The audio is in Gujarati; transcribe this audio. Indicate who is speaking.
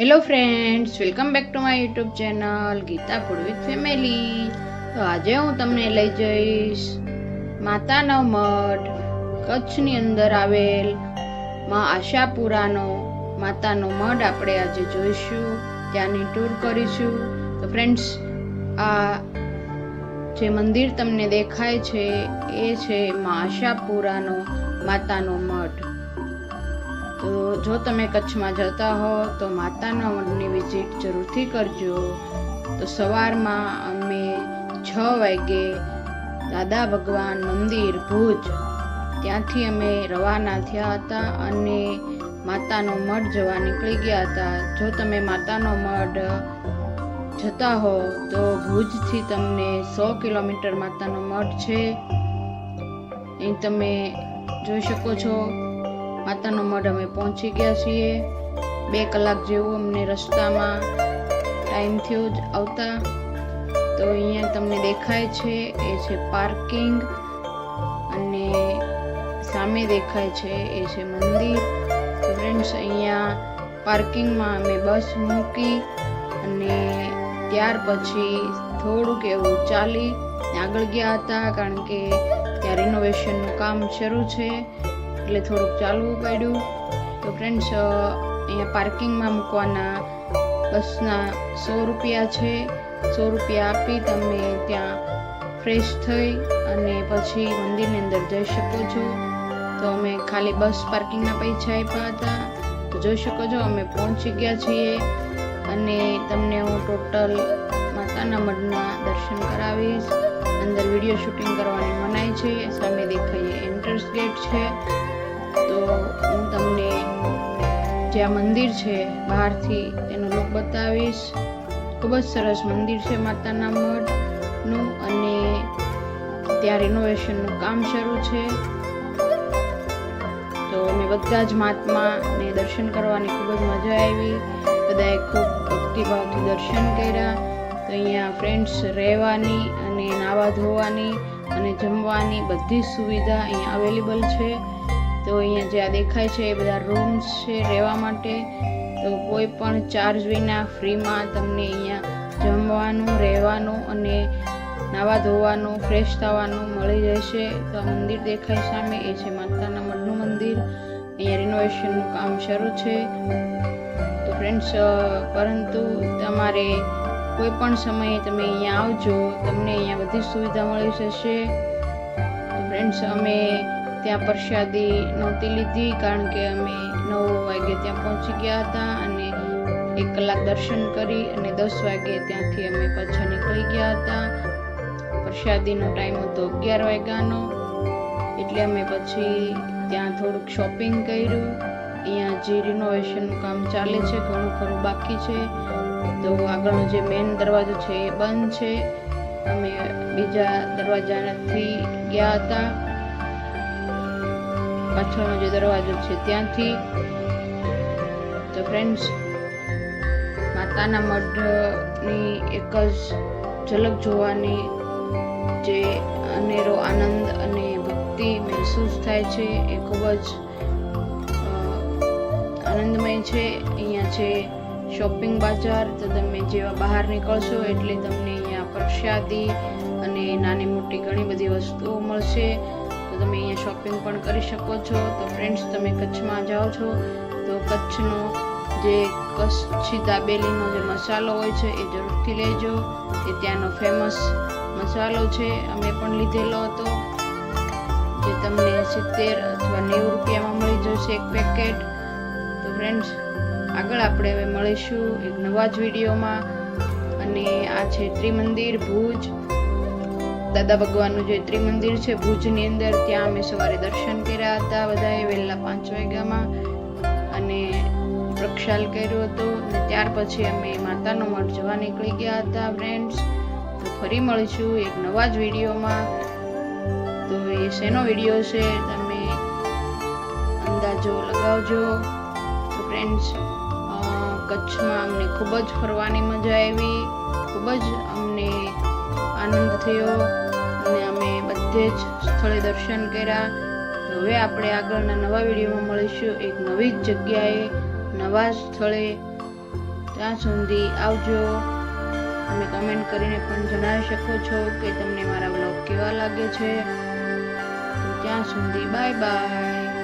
Speaker 1: Hello friends welcome back to my YouTube channel Geeta food with family તો આજે હું તમને લઈ જઈશ માતાનો મઠ, કચ્છની અંદર આવેલમાં આશાપુરાનો માતાનો મઢ આપણે આજે જોઈશું, ત્યાંની ટૂર કરીશું. તો ફ્રેન્ડ્સ આ જે મંદિર તમને દેખાય છે, એ છે માં આશાપુરાનો માતાનો મઢ તો જો તમે કચ્છમાં જતા હો તો માતાના મઢની વિઝિટ જરૂરથી કરજો. તો સવારમાં અમે છ વાગે દાદા ભગવાન મંદિર, ભુજ, ત્યાંથી અમે રવાના થયા હતા અને માતાનો મઢ જવા નીકળી ગયા હતા. જો તમે માતાનો મઢ જતા હો તો ભુજથી તમને સો કિલોમીટર માતાનો મઢ છે. અહીં તમે જોઈ શકો છો માતાનો મઢ અમે પહોંચી ગયા છીએ. બે કલાક જેવું અમને રસ્તામાં ટાઈમ થયો જ આવતા. તો અહીંયા તમને દેખાય છે, એ છે પાર્કિંગ અને સામે દેખાય છે, એ છે મંદિર. તો ફ્રેન્ડ્સ અહીંયા પાર્કિંગમાં અમે બસ મૂકી અને ત્યાર પછી થોડુંક એવું ચાલી. આગળ ગયા હતા, કારણ કે ત્યાં રિનોવેશનનું કામ શરૂ છે. એટલે થોડુંક ચાલવું પડ્યું. તો ફ્રેન્ડ્સ અહીંયા પાર્કિંગમાં મૂકવાના બસના સો રૂપિયા છે. સો રૂપિયા આપી તમે ત્યાં ફ્રેશ થઈ અને પછી મંદિરની અંદર જઈ શકો છો. તો અમે ખાલી બસ પાર્કિંગના પૈસા આપ્યા હતા. તો જોઈ શકો છો, અમે પહોંચી ગયા છીએ અને તમને હું ટોટલ માતાના મઢના દર્શન કરાવીશ. અંદર વીડિયો શૂટિંગ કરવાની મનાઈ છે. સામે દેખાઈએ એન્ટ્રન્સ ગેટ છે. તો હું તમને જે આ મંદિર છે, બહારથી તેનો લુક બતાવીશ. ખૂબ જ સરસ મંદિર છે માતાના મઢનું અને ત્યાં રિનોવેશનનું કામ શરૂ છે. તો અમે બધા જ મહાત્માને દર્શન કરવાની ખૂબ જ મજા આવી. બધાએ ખૂબ ભક્તિભાવથી દર્શન કર્યા. તો અહીંયા ફ્રેન્ડ્સ રહેવાની અને નાવા ધોવાની અને જમવાની બધી જ સુવિધા અહીંયા અવેલેબલ છે. તો અહીંયા જે આ દેખાય છે એ બધા રૂમ્સ છે રહેવા માટે. તો કોઈ પણ ચાર્જ વિના ફ્રીમાં તમને અહીંયા જમવાનું, રહેવાનું અને નાવા ધોવાનું ફ્રેશ થવાનું મળી જશે તો આ મંદિર દેખાય સામે, એ છે માતાના મઢનું મંદિર. અહીંયા રિનોવેશનનું કામ શરૂ છે. તો ફ્રેન્ડ્સ પરંતુ તમારે કોઈ પણ સમયે તમે અહીંયા આવજો. તમને અહીંયા બધી સુવિધા મળી જશે. તો ફ્રેન્ડ્સ અમે ત્યાં પ્રસાદી નહોતી લીધી કારણ કે અમે નવ વાગે ત્યાં પહોંચી ગયા હતા અને એક કલાક દર્શન કરી અને દસ વાગે ત્યાંથી અમે પાછા નીકળી ગયા હતા. પ્રસાદીનો ટાઈમ હતો અગિયાર વાગ્યાનો. એટલે અમે પછી ત્યાં થોડુંક શોપિંગ કર્યું. અહીંયા જે રિનોવેશનનું કામ ચાલે છે, ઘણું ખરું બાકી છે. તો આગળનો જે મેઇન દરવાજો છે એ બંધ છે. અમે બીજા દરવાજાથી ગયા હતા. પાછળનો જે દરવાજો છે, ત્યાંથી તો ફ્રેન્ડ્સ માતાના મઢની એક જ ઝલક જોવાની જે અનેરો આનંદ અને ભક્તિ મહેસૂસ થાય છે, એ ખૂબ જ આનંદમય છે. અહીંયા છે શોપિંગ બજાર, તો તમે જેવા બહાર નીકળશો એટલે તમને અહીંયા પ્રસાદી અને નાની મોટી ઘણી બધી વસ્તુઓ મળશે. તમે અહીંયા શોપિંગ પણ કરી શકો છો. તો ફ્રેન્ડ્સ તમે કચ્છમાં જાઓ છો, તો કચ્છનો જે કચ્છી દાબેલીનો જે મસાલો હોય છે એ જરૂરથી લેજો. એ ત્યાંનો ફેમસ મસાલો છે. અમે પણ લીધેલો હતો. જે તમને સિત્તેર અથવા નેવું રૂપિયામાં મળી જશે એક પેકેટ તો ફ્રેન્ડ્સ આગળ આપણે હવે મળીશું એક નવા જ વિડીયોમાં. અને આ છે ત્રિમંદિર ભુજ. દાદા ભગવાનનું જે ત્રિમંદિર છે. ભુજની અંદર ત્યાં અમે સવારે દર્શન કર્યા હતા બધાએ, વહેલા પાંચ વાગ્યામાં અને પ્રક્ષાલ કર્યો હતો અને ત્યાર પછી અમે માતાનો મઠ જવા નીકળી ગયા હતા ફ્રેન્ડ્સ તો ફરી મળીશું એક નવા જ વિડીયોમાં. તો એ શેનો વીડિયો છે તમે અંદાજો લગાવજો. તો ફ્રેન્ડ્સ કચ્છમાં અમને ખૂબ જ ફરવાની મજા આવી. ખૂબ જ અમને આનંદ થયો અને અમે બધે જ સ્થળે દર્શન કર્યા. હવે આપણે આગળના નવા વિડીયોમાં મળીશું. એક નવી જ જગ્યાએ, નવા સ્થળે. ત્યાં સુધી આવજો. તમે કમેન્ટ કરીને પણ જણાવી શકો છો કે તમને મારા બ્લોગ કેવા લાગે છે. ત્યાં સુધી બાય બાય